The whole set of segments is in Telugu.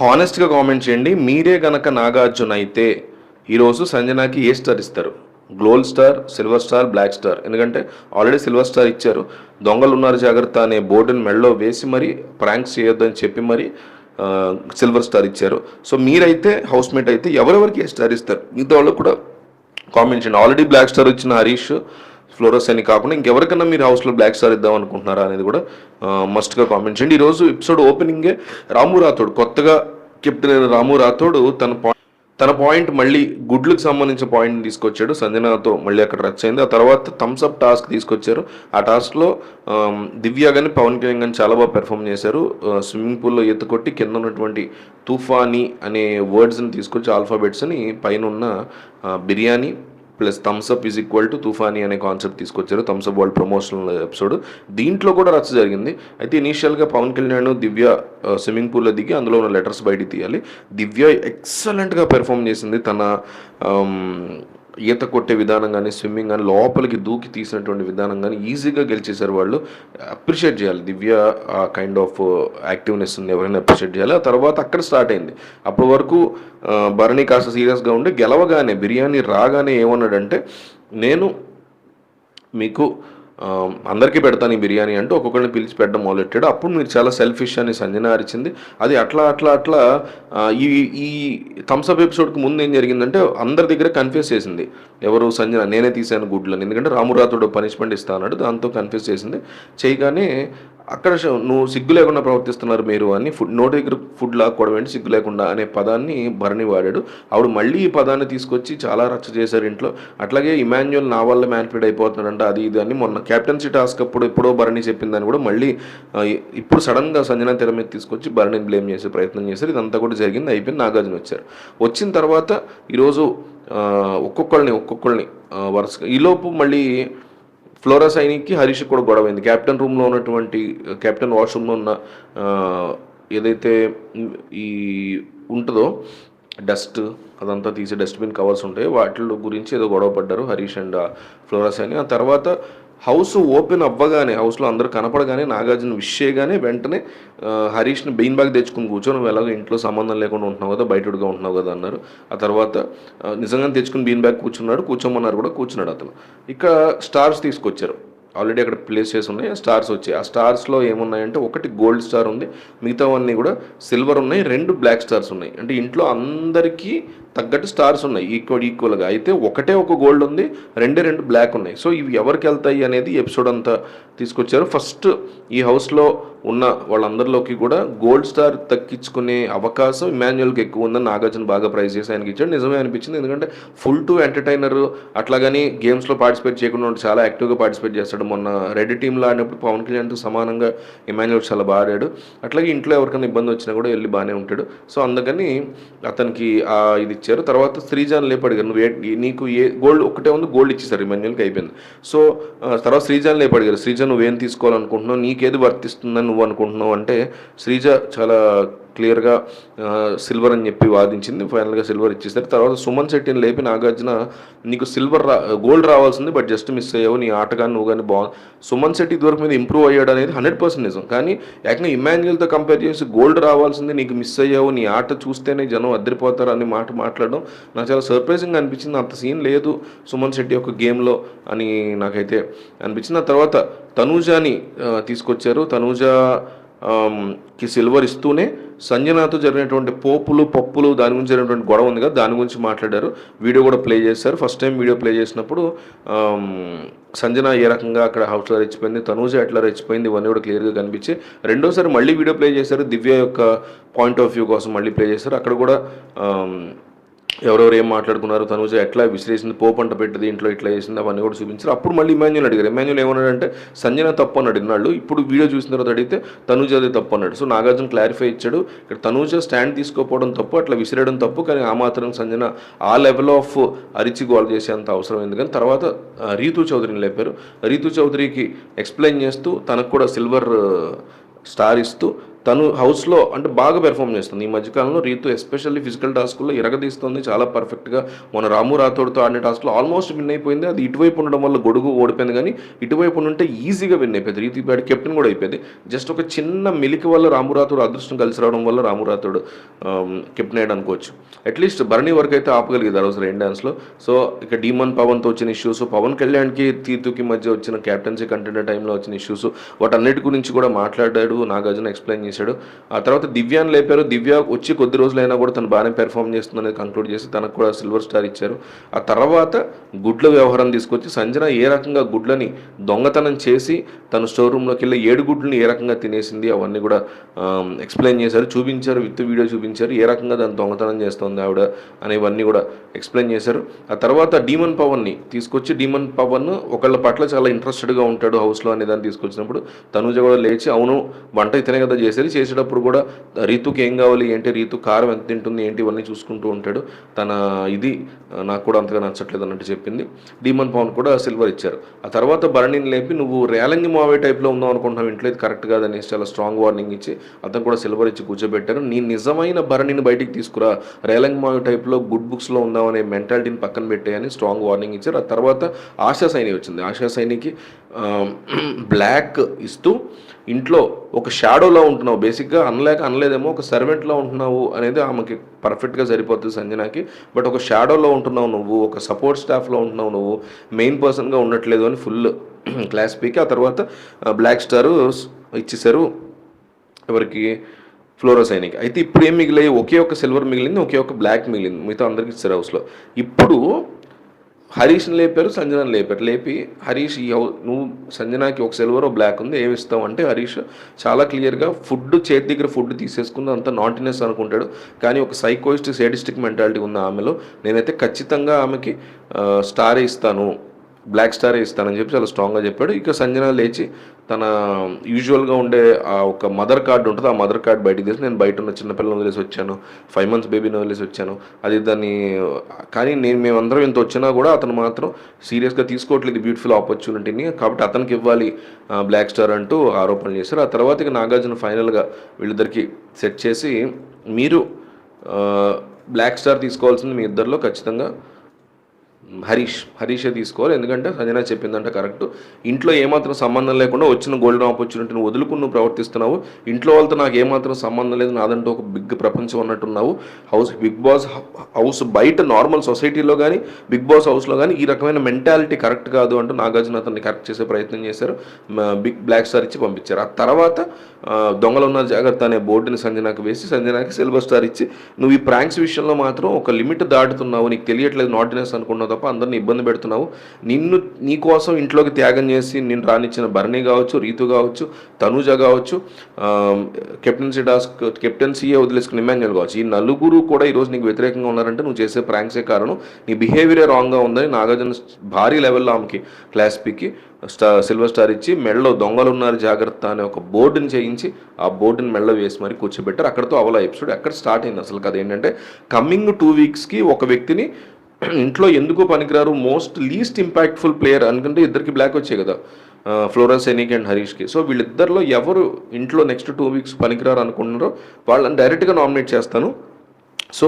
హానెస్ట్గా కామెంట్ చేయండి. మీరే గనక నాగార్జున అయితే ఈరోజు సంజనాకి ఏ స్టార్ ఇస్తారు? Gold star silver star black star. ఎందుకంటే ఆల్రెడీ సిల్వర్ స్టార్ ఇచ్చారు. దొంగలు ఉన్నారు జాగ్రత్త అనే బోర్డుని మెడలో వేసి మరి ప్రాంక్స్ చేయొద్దని చెప్పి మరి సిల్వర్ స్టార్ ఇచ్చారు. సో మీరైతే హౌస్ మేట్ అయితే ఎవరెవరికి ఏ స్టార్ ఇస్తారు? మిగతా వాళ్ళకు కూడా కామెంట్ చేయండి. ఆల్రెడీ బ్లాక్ స్టార్ వచ్చిన హరీష్ ఫ్లోరస్ అని కాకుండా ఇంకెవరికైనా మీరు హౌస్లో బ్లాక్ స్టార్ ఇద్దాం అనుకుంటున్నారా అనేది కూడా మస్ట్గా కామెంట్ చేయండి. ఈరోజు ఎపిసోడ్ ఓపెనింగే రాము రాథోడ్ కొత్తగా కెప్టెన్ అయిన రాము రాథోడ్ తన తన పాయింట్ మళ్ళీ గుడ్లకు సంబంధించిన పాయింట్ తీసుకొచ్చాడు. సంజనాతో మళ్ళీ అక్కడ రచ్ అయింది. ఆ తర్వాత థమ్స్ అప్ టాస్క్ తీసుకొచ్చారు. ఆ టాస్క్లో దివ్య కానీ పవన్ కళ్యాణ్ కానీ చాలా బాగా పెర్ఫామ్ చేశారు. స్విమ్మింగ్ పూల్లో ఈత కొట్టి కింద ఉన్నటువంటి తుఫానీ అనే వర్డ్స్ని తీసుకొచ్చి ఆల్ఫాబెట్స్ని పైన ఉన్న biryani plus Thums Up is equal to Toofani అనే కాన్సెప్ట్ తీసుకొచ్చారు థమ్స్అప్ వరల్డ్ ప్రమోషనల్ ఎపిసోడ్. దీంట్లో కూడా రచ్చ జరిగింది. అయితే ఇనీషియల్గా పవన్ కళ్యాణ్ దివ్య స్విమ్మింగ్ పూల్లో దిగి అందులో ఉన్న లెటర్స్ బయటికి తీయాలి. దివ్య ఎక్సలెంట్గా పెర్ఫామ్ చేసింది తన ఈత కొట్టే విధానం కానీ స్విమ్మింగ్ కానీ లోపలికి దూకి తీసినటువంటి విధానం కానీ ఈజీగా గెలిచేశారు వాళ్ళు. అప్రిషియేట్ చేయాలి. దివ్య ఆ కైండ్ ఆఫ్ యాక్టివ్నెస్ ఎవరైనా అప్రిషియేట్ చేయాలి. ఆ తర్వాత అక్కడ స్టార్ట్ అయింది. అప్పటి వరకు భరణి కాస్త సీరియస్గా ఉండి గెలవగానే బిర్యానీ రాగానే ఏమన్నాడంటే నేను మీకు అందరికీ పెడతాను ఈ బిర్యానీ అంటూ ఒక్కొక్కరిని పిలిచి పెట్టడం మొదలెట్టాడు. అప్పుడు మీరు చాలా సెల్ఫిష్ అని సంజన అరిచింది. అది అట్లా అట్లా అట్లా ఈ ఈ థమ్స్అప్ ఎపిసోడ్కి ముందు ఏం జరిగిందంటే అందరి దగ్గర కన్ఫ్యూజ్ చేసింది. ఎవరు సంజన నేనే తీశాను గుడ్లని. ఎందుకంటే రామురాతుడు పనిష్మెంట్ ఇస్తా అన్నాడు దాంతో కన్ఫ్యూజ్ చేసింది. చేయగానే అక్కడ నువ్వు సిగ్గు లేకుండా ప్రవర్తిస్తున్నారు మీరు అని ఫుడ్ నోటి దగ్గర ఫుడ్ లాక్కోవడం ఏంటి? సిగ్గు లేకుండా అనే పదాన్ని భరణి వాడాడు. ఆవిడ మళ్ళీ ఈ పదాన్ని తీసుకొచ్చి చాలా రచ్చ చేశారు ఇంట్లో. అట్లాగే ఇమాన్యువల్ నా వల్ల మ్యాన్ఫీడ్ అయిపోతున్నాడంట అది ఇది అని మొన్న క్యాప్టెన్సీ టాస్క్ అప్పుడు ఎప్పుడో భరణి చెప్పిందని కూడా మళ్ళీ ఇప్పుడు సడన్గా సంజన తెర మీద తీసుకొచ్చి భరణిని బ్లేమ్ చేసే ప్రయత్నం చేశారు. ఇదంతా కూడా జరిగింది. అయిపోయింది. నాగార్జున వచ్చారు. వచ్చిన తర్వాత ఈరోజు ఒక్కొక్కళ్ళని ఒక్కొక్కళ్ళని వరుసగా ఈలోపు మళ్ళీ ఫ్లోరా సైనికి హరీష్ కూడా గొడవ అయింది. క్యాప్టెన్ రూమ్లో ఉన్నటువంటి క్యాప్టెన్ వాష్రూమ్లో ఉన్న ఏదైతే ఈ ఉంటుందో డస్ట్ అదంతా తీసి డస్ట్బిన్ కవర్స్ ఉంటాయి. వాటి గురించి ఏదో గొడవ పడ్డారు హరీష్ అండ్ ఫ్లోరా సైని. ఆ తర్వాత హౌస్ ఓపెన్ అవ్వగానే హౌస్లో అందరూ కనపడగానే నాగార్జున విష్ చేయగానే వెంటనే హరీష్ని బెయిన్ బ్యాగ్ తెచ్చుకుని కూర్చొని నువ్వు ఎలాగో ఇంట్లో సంబంధం లేకుండా ఉంటున్నావు కదా బయటగా ఉంటున్నావు కదా అన్నారు. ఆ తర్వాత నిజంగా తెచ్చుకుని బీన్ బ్యాగ్ కూర్చున్నాడు కూర్చోమన్నారు కూడా కూర్చున్నాడు అతను. ఇక్కడ స్టార్స్ తీసుకొచ్చారు. ఆల్రెడీ అక్కడ ప్లేస్ చేసి ఉన్నాయి ఆ స్టార్స్ వచ్చాయి. ఆ స్టార్స్లో ఏమున్నాయంటే ఒకటి గోల్డ్ స్టార్ ఉంది మిగతావన్నీ కూడా సిల్వర్ ఉన్నాయి రెండు బ్లాక్ స్టార్స్ ఉన్నాయి. అంటే ఇంట్లో అందరికీ తగ్గట్టు స్టార్స్ ఉన్నాయి ఈక్వల్ ఈక్వల్గా అయితే ఒకటే ఒక గోల్డ్ ఉంది రెండే రెండు బ్లాక్ ఉన్నాయి. సో ఇవి ఎవరికి వెళ్తాయి అనేది ఎపిసోడ్ అంతా తీసుకొచ్చారు. ఫస్ట్ ఈ హౌస్లో ఉన్న వాళ్ళందరిలోకి కూడా గోల్డ్ స్టార్ తక్కించుకునే అవకాశం ఇమాన్యువల్కి ఎక్కువ ఉందని నాగార్జున బాగా ప్రైజ్ చేసి ఆయనకి ఇచ్చాడు. నిజమే అనిపించింది. ఎందుకంటే ఫుల్ టు ఎంటర్టైనర్ అట్లాగని గేమ్స్లో పార్టిసిపేట్ చేయకుండా చాలా యాక్టివ్గా పార్టిసిపేట్ చేస్తాడు. మొన్న రెడ్ టీంలో ఆడినప్పుడు పవన్ కళ్యాణ్తో సమానంగా ఇమాన్యువల్ చాలా బాగా ఆడాడు. అట్లాగే ఇంట్లో ఎవరికైనా ఇబ్బంది వచ్చినా కూడా వెళ్ళి బాగానే ఉంటాడు. సో అందుకని అతనికి ఇది ఇచ్చారు తర్వాత శ్రీజాన్ లేపాడు నువ్వు ఏ- నీకు ఏ గోల్డ్ ఒకటే ఉంది గోల్డ్ ఇచ్చేసారు ఇమాన్యువల్కి అయిపోయింది. సో తర్వాత శ్రీజాన్ లేపాడు కదా శ్రీజ నువ్వేం తీసుకోవాలనుకుంటున్నావు నీకేది వర్తిస్తుందని నువ్వు అనుకుంటున్నావు అంటే శ్రీజ చాలా క్లియర్గా సిల్వర్ అని చెప్పి వాదించింది. ఫైనల్గా సిల్వర్ ఇచ్చేసారు తర్వాత సుమన్ శెట్టిని లేపి నాగార్జున నీకు సిల్వర్ రా గోల్డ్ రావాల్సింది బట్ జస్ట్ మిస్ అయ్యావు నీ ఆట కానీ నువ్వు కానీ బాగుంది. సుమన్ శెట్టి ఇదివరకు మీద ఇంప్రూవ్ అయ్యాడు అనేది హండ్రెడ్ పర్సెంట్ నిజం. కానీ ఏకంగా ఇమాన్యుయల్తో కంపేర్ చేసి గోల్డ్ రావాల్సింది నీకు మిస్ అయ్యావు నీ ఆట చూస్తేనే జనం అద్దరిపోతారు అనే మాట మాట్లాడడం నాకు చాలా సర్ప్రైజింగ్ అనిపించింది. అంత సీన్ లేదు సుమన్ శెట్టి యొక్క గేమ్లో అని నాకైతే అనిపించింది. ఆ తర్వాత తనూజాని తీసుకొచ్చారు. తనూజా కి సిల్వర్ ఇస్తూనే సంజనాతో జరిగినటువంటి పోపులు పప్పులు దాని గురించి జరిగినటువంటి గొడవ ఉంది కదా దాని గురించి మాట్లాడారు. వీడియో కూడా ప్లే చేశారు. ఫస్ట్ టైం వీడియో ప్లే చేసినప్పుడు సంజన ఏ రకంగా అక్కడ హౌస్లో రెచ్చిపోయింది తనూజ ఎట్లా రెచ్చిపోయింది ఇవన్నీ కూడా క్లియర్గా కనిపించి రెండోసారి మళ్ళీ వీడియో ప్లే చేశారు. దివ్య యొక్క పాయింట్ ఆఫ్ వ్యూ కోసం మళ్ళీ ప్లే చేశారు. అక్కడ కూడా ఎవరెవరు ఏం మాట్లాడుకున్నారు తనుజ ఎట్లా విసిరేసింది పోపంట పెట్టింది ఇంట్లో ఇట్లా చేసింది అవన్నీ కూడా చూపించారు. అప్పుడు మళ్ళీ ఇమాన్యుల్ అడిగారు. ఇమాన్యుల్ ఏమన్నాడంటే సంజన తప్పు అని అడిగినాడు ఇప్పుడు వీడియో చూసిన తర్వాత అడిగితే తనుజ అదే తప్పు అన్నాడు. సో నాగార్జున క్లారిఫై ఇచ్చాడు. ఇక్కడ తనుజ స్టాండ్ తీసుకోపోవడం తప్పు అట్లా విసిరేయడం తప్పు కానీ ఆ మాత్రం సంజన ఆ లెవెల్ ఆఫ్ అరిచి గోల్ చేసేంత అవసరం ఎందుకని కానీ తర్వాత రీతు చౌదరిని లేపారు. రీతు చౌదరికి ఎక్స్ప్లెయిన్ చేస్తూ తనకు కూడా సిల్వర్ స్టార్ ఇస్తూ తను హౌస్లో అంటే బాగా పెర్ఫామ్ చేస్తుంది. ఈ మధ్యకాలంలో రీతు ఎస్పెషల్లీ ఫిజికల్ టాస్క్లో ఇరగదీస్తుంది. చాలా పర్ఫెక్ట్గా మన రాము రాథోడ్తో ఆడిన టాస్క్లో ఆల్మోస్ట్ విన్ అయిపోయింది. అది ఇటువైపు ఉండడం వల్ల గొడుగు ఓడిపోయింది కానీ ఇటువైపు ఉంటే ఈజీగా విన్ అయిపోయింది. రీతు బ్యాడ్ కెప్టెన్ కూడా అయిపోయింది. జస్ట్ ఒక చిన్న మెలికి వల్ల రాము రాథోడ్ అదృష్టం కలిసి రావడం వల్ల రాము రాథోడ్ కెప్టెన్ అయ్యాడు అనుకోవచ్చు. అట్లీస్ట్ భరణి వరకు అయితే ఆపగలిగింది ఆ రోజు రెయిన్ డ్యాన్స్లో సో ఇక డీమన్ పవన్తో వచ్చిన ఇష్యూస్ పవన్ కళ్యాణ్కి తీతుకి మధ్య వచ్చిన క్యాప్టెన్సీ కంటెండర్ టైంలో వచ్చిన ఇష్యూస్ వాటన్నిటి గురించి కూడా మాట్లాడాడు నాగార్జున ఎక్స్ప్లెయిన్ చేశాడు. ఆ తర్వాత దివ్యాన్ని లేపారు. దివ్య వచ్చి కొద్ది రోజులైనా కూడా తను బాగానే పెర్ఫామ్ చేస్తుందని కంక్లూడ్ చేసి తనకు కూడా సిల్వర్ స్టార్ ఇచ్చారు. ఆ తర్వాత గుడ్ల వ్యవహారం తీసుకొచ్చి సంజన ఏ రకంగా గుడ్లని దొంగతనం చేసి తన స్టోర్ రూమ్లోకి వెళ్ళి ఏడు గుడ్లని ఏ రకంగా తినేసింది అవన్నీ కూడా ఎక్స్ప్లెయిన్ చేశారు. చూపించారు విత్ వీడియో చూపించారు. ఏ రకంగా దాన్ని దొంగతనం చేస్తుంది ఆవిడ అనేవన్నీ కూడా ఎక్స్ప్లెయిన్ చేశారు. ఆ తర్వాత డీమన్ పవన్ని తీసుకొచ్చి డీమన్ పవన్ ఒకళ్ళ పట్ల చాలా ఇంట్రెస్టెడ్గా ఉంటాడు హౌస్లో అనే దాన్ని తీసుకొచ్చినప్పుడు తనుజ కూడా లేచి అవును వంట ఇతనే కదా చేసేది. చేసేటప్పుడు కూడా రీతుకి ఏం కావాలి ఏంటి రీతు కారం ఎంత తింటుంది ఏంటి ఇవన్నీ చూసుకుంటూ ఉంటాడు. తన ఇది నాకు కూడా అంతగా నచ్చట్లేదు అన్నట్టు చెప్పింది. డీమన్ పవన్ కూడా సిల్వర్ ఇచ్చారు. ఆ తర్వాత భరణిని లేపి నువ్వు రేలంగి మావే టైప్లో ఉందాం అనుకుంటున్నావు ఇంట్లో ఇది కరెక్ట్ కాదనేసి చాలా స్ట్రాంగ్ వార్నింగ్ ఇచ్చి అతను కూడా సిల్వర్ ఇచ్చి కూర్చోబెట్టారు. నీ నిజమైన భరణిని బయటికి తీసుకురా. రేలంగి మావే టైప్లో గుడ్ బుక్స్లో ఉందాం అనే మెంటాలిటీని పక్కన పెట్టాయని స్ట్రాంగ్ వార్నింగ్ ఇచ్చారు. ఆ తర్వాత ఆశా సైని వచ్చింది. ఆశా సైనికి బ్లాక్ ఇస్తూ ఇంట్లో ఒక షాడోలో ఉంటున్నావు. బేసిక్గా అనలేక అనలేదేమో ఒక సర్వెంట్లో ఉంటున్నావు అనేది ఆమెకి పర్ఫెక్ట్గా సరిపోతుంది సంజనాకి. బట్ ఒక షాడోలో ఉంటున్నావు నువ్వు ఒక సపోర్ట్ స్టాఫ్లో ఉంటున్నావు నువ్వు మెయిన్ పర్సన్గా ఉండట్లేదు అని ఫుల్ క్లాస్ పీకి. ఆ తర్వాత బ్లాక్ స్టార్ ఇచ్చేసారు ఎవరికి? ఫ్లోరోసైనిక్ అయితే ఇప్పుడు ఏం మిగిలాయి? ఒకే ఒక సిల్వర్ మిగిలింది ఒకే ఒక బ్లాక్ మిగిలింది మిగతా అందరికి ఇచ్చారు హౌస్లో. ఇప్పుడు హరీష్ని లేపారు సంజనని లేపారు. లేపి హరీష్ ఈ నువ్వు సంజనాకి ఒక సిల్వర్ బ్లాక్ ఉంది ఏమి ఇస్తావు అంటే హరీష్ చాలా క్లియర్గా ఫుడ్ చేతి దగ్గర ఫుడ్ తీసేసుకుంది అంత నాటినెస్ అనుకుంటాడు. కానీ ఒక సైకోయిస్ట్ సేడిస్టిక్ మెంటాలిటీ ఉంది ఆమెలో నేనైతే ఖచ్చితంగా ఆమెకి స్టార్ ఇస్తాను. బ్లాక్ స్టారే ఇస్తానని చెప్పి చాలా స్ట్రాంగ్గా చెప్పాడు. ఇక సంజన లేచి తన యూజువల్గా ఉండే ఆ ఒక మదర్ కార్డు ఉంటుంది. ఆ మదర్ కార్డ్ బయటకు తీసి నేను బయట ఉన్న చిన్నపిల్లని వదిలేసి వచ్చాను. ఫైవ్ మంత్స్ బేబీని వదిలేసి వచ్చాను. అది దాన్ని కానీ నేను మేమందరం ఇంత వచ్చినా కూడా అతను మాత్రం సీరియస్గా తీసుకోవట్లేదు. బ్యూటిఫుల్ ఆపర్చునిటీని కాబట్టి అతనికి ఇవ్వాలి బ్లాక్ స్టార్ అంటూ ఆరోపణలు చేశారు. ఆ తర్వాత ఇక నాగార్జున ఫైనల్గా వీళ్ళిద్దరికి సెట్ చేసి మీరు బ్లాక్ స్టార్ తీసుకోవాల్సింది మీ ఇద్దరిలో ఖచ్చితంగా హరీష్ హరీషే తీసుకోవాలి. ఎందుకంటే సంజన చెప్పిందంటే కరెక్ట్. ఇంట్లో ఏమాత్రం సంబంధం లేకుండా వచ్చిన గోల్డెన్ ఆపర్చునిటీని వదులుకుని నువ్వు ప్రవర్తిస్తున్నావు. ఇంట్లో వాళ్ళతో నాకు ఏమాత్రం సంబంధం లేదు. నాదంటూ ఒక బిగ్ ప్రపంచం ఉన్నట్టున్నావు హౌస్ బిగ్ బాస్ హౌస్ బయట నార్మల్ సొసైటీలో కానీ బిగ్ బాస్ హౌస్లో కానీ ఈ రకమైన మెంటాలిటీ కరెక్ట్ కాదు అంటూ నాగార్జున అతన్ని కరెక్ట్ చేసే ప్రయత్నం చేశారు. బిగ్ బ్లాక్ స్టార్ ఇచ్చి పంపించారు. ఆ తర్వాత దొంగలు ఉన్న జాగ్రత్త అనే బోర్డుని సంజనాకి వేసి సంజనాకి సిల్వర్ స్టార్ ఇచ్చి నువ్వు ఈ ప్రాంక్స్ విషయంలో మాత్రం ఒక లిమిట్ దాటుతున్నావు. నీకు తెలియట్లేదు నాటినెస్ అనుకున్నావు తప్ప అందరిని ఇబ్బంది పెడుతున్నావు. నిన్ను నీ కోసం ఇంట్లోకి త్యాగం చేసి నేను రానిచ్చిన భరణి కావచ్చు రీతు కావచ్చు తనుజ కావచ్చు కెప్టెన్సీ టాస్క్ కెప్టెన్సీయే వదిలేసుకుని ఇమాన్యుల్ కావచ్చు. ఈ నలుగురు కూడా ఈరోజు నీకు వ్యతిరేకంగా ఉన్నారంటే నువ్వు చేసే ప్రాంక్సే కారణం. నీ బిహేవియరే రాంగ్గా ఉందని నాగార్జున భారీ లెవెల్లో ఆమెకి క్లాస్ పీకి స్టార్ సిల్వర్ స్టార్ ఇచ్చి మెడలో దొంగలు ఉన్నారు జాగ్రత్త అనే ఒక బోర్డుని చేయించి ఆ బోర్డుని మెడలో వేసి మరి కూర్చోబెట్టారు. అక్కడతో అవల ఎపిసోడ్ అక్కడ స్టార్ట్ అయింది అసలు కథ ఏంటంటే కమింగ్ టూ వీక్స్కి ఒక వ్యక్తిని ఇంట్లో ఎందుకు పనికిరారు? మోస్ట్ లీస్ట్ ఇంపాక్ట్ఫుల్ ప్లేయర్ అనుకుంటే ఇద్దరికి బ్లాక్ వచ్చాయి కదా ఫ్లోరెన్స్ ఎనిక్ అండ్ హరీష్కి సో వీళ్ళిద్దరిలో ఎవరు ఇంట్లో నెక్స్ట్ టూ వీక్స్ పనికిరారు అనుకుంటున్నారో వాళ్ళని డైరెక్ట్గా నామినేట్ చేస్తాను. సో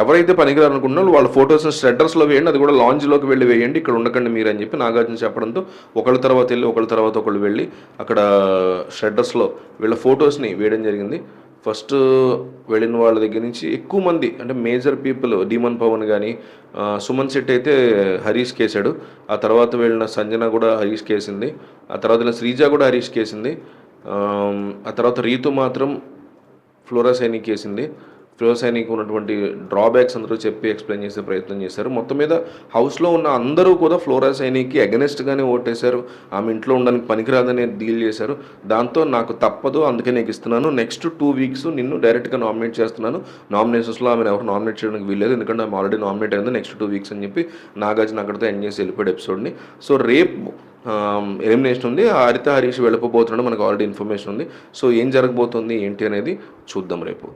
ఎవరైతే పనికిరారు అనుకుంటున్నారో వాళ్ళ ఫొటోస్ స్ట్రెడ్డర్స్లో వేయండి అది కూడా లాంజ్లోకి వెళ్ళి వేయండి. ఇక్కడ ఉండకండి మీరు అని చెప్పి నాగార్జున చెప్పడంతో ఒకళ్ళ తర్వాత వెళ్ళి ఒకళ్ళ తర్వాత ఒకళ్ళు వెళ్ళి అక్కడ షెడ్డర్స్లో వీళ్ళ ఫొటోస్ని వేయడం జరిగింది. ఫస్ట్ వెళ్ళిన వాళ్ళ దగ్గర నుంచి ఎక్కువ మంది అంటే మేజర్ పీపుల్ డీమన్ పవన్ కానీ సుమన్ శెట్టి అయితే హరీష్ కేసాడు ఆ తర్వాత వెళ్ళిన సంజన కూడా హరీష్ కేసింది. ఆ తర్వాత వెళ్ళిన శ్రీజ కూడా హరీష్ కేసింది. ఆ తర్వాత రీతు మాత్రం ఫ్లోరా సైనిక్ కేసింది. ఫ్లోరా సైనిక్ ఉన్నటువంటి డ్రాబ్యాక్స్ అందరూ చెప్పి ఎక్స్ప్లెయిన్ చేసే ప్రయత్నం చేశారు. మొత్తం మీద హౌస్లో ఉన్న అందరూ కూడా ఫ్లోరా సైనికి అగెనెస్ట్గానే ఓటేశారు. ఆమె ఇంట్లో ఉండడానికి పనికిరాదని డీల్ చేశారు. దాంతో నాకు తప్పదు అందుకే నీకు ఇస్తున్నాను నెక్స్ట్ టూ వీక్స్ నిన్ను డైరెక్ట్గా నామినేట్ చేస్తున్నాను. నామినేషన్స్లో ఆమెను ఎవరు నామినేట్ చేయడానికి వీల్లేదు. ఎందుకంటే ఆమె ఆల్రెడీ నామినేట్ అయింది. నెక్స్ట్ టూ వీక్స్ అని చెప్పి నాగార్జున అక్కడితో ఎండ్ చేసి వెళ్ళిపోయాడు ఎపిసోడ్ని సో రేపు ఎలిమినేషన్ ఉంది. హరిత హరీష్ వెళ్ళిపోతున్నాడు మనకు ఆల్రెడీ ఇన్ఫర్మేషన్ ఉంది. సో ఏం జరగబోతుంది ఏంటి అనేది చూద్దాం రేపు.